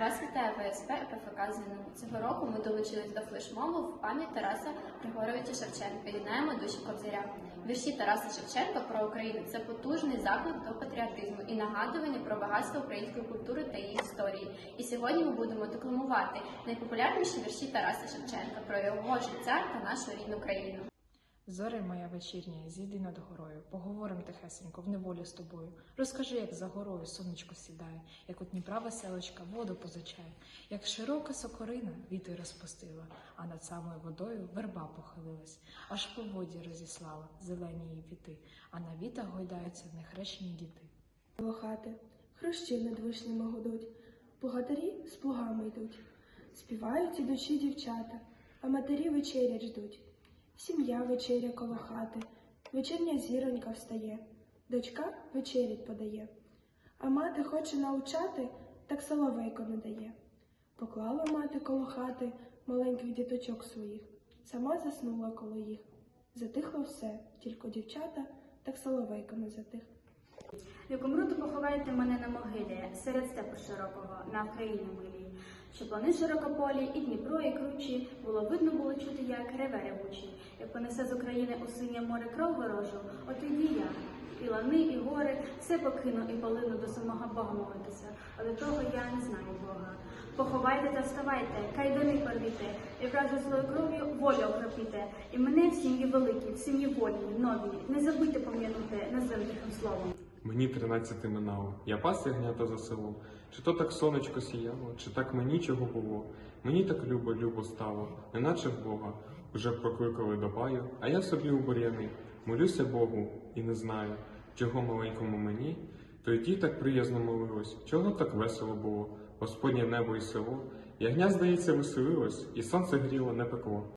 Вас вітає ВСП ПФК ЗНУ. Цього року ми долучились до флешмобу в пам'ять Тараса Григоровича Шевченка. Єднаємо душі Кобзаря. Вірші Тараса Шевченка про Україну це потужний заклик до патріотизму і нагадування про багатство української культури та її історії. І сьогодні ми будемо декламувати найпопулярніші вірші Тараса Шевченка про його життя та нашу рідну країну. Зоре моя вечірня, зійди над горою, поговорим тихесенько в неволі з тобою. Розкажи, як за горою сонечко сідає, як у Дніпра веселочка воду позичає, як широка сокорина вітер розпустила, а над самою водою верба похилилась, аж по воді розіслала зелені її віти, а на вітах гойдаються нехрещені діти. Коло хати, хрущі над вишнями гудуть, богатирі з плугами йдуть, співають ідучі дівчата, а матері вечерять ждуть. Сім'я вечеря коло хати, вечірня зіронька встає, дочка вечерять подає, а мати хоче научати, так соловейко не дає. Поклала мати коло хати маленьких діточок своїх, сама заснула коло їх. Затихло все, тільки дівчата, так соловейко не затих. Як умру, то мене на могилі, серед степу широкого, на Вкраїні милій. Щоб плани широкополі, і Дніпро, і кручі, було видно було чути, як реве ревучий. Як понесе з України у синє море кров ворожу, от і я. І лани, і гори, все покину і полину до самого Бога молитися, а того я не знаю Бога. Поховайте та вставайте, кайдани порвіте, і вражу злою кров'ю волю окропіте, і мене в сім'ї великій, в сім'ї вольній, новій, не забудьте пом'янути називним словом. Мені тринадцяти минало, я пас ягнята за селом. Чи то так сонечко сіяло, чи так мені чого було? Мені так любо, любо стало, неначе в Бога. Уже прокликали до баю, а я собі у бур'яни. Молюся Богу і не знаю, чого маленькому мені. То й ті так приязно молилось, чого так весело було, Господнє небо і село. Ягня, здається, веселилось, і сонце гріло, не пекло.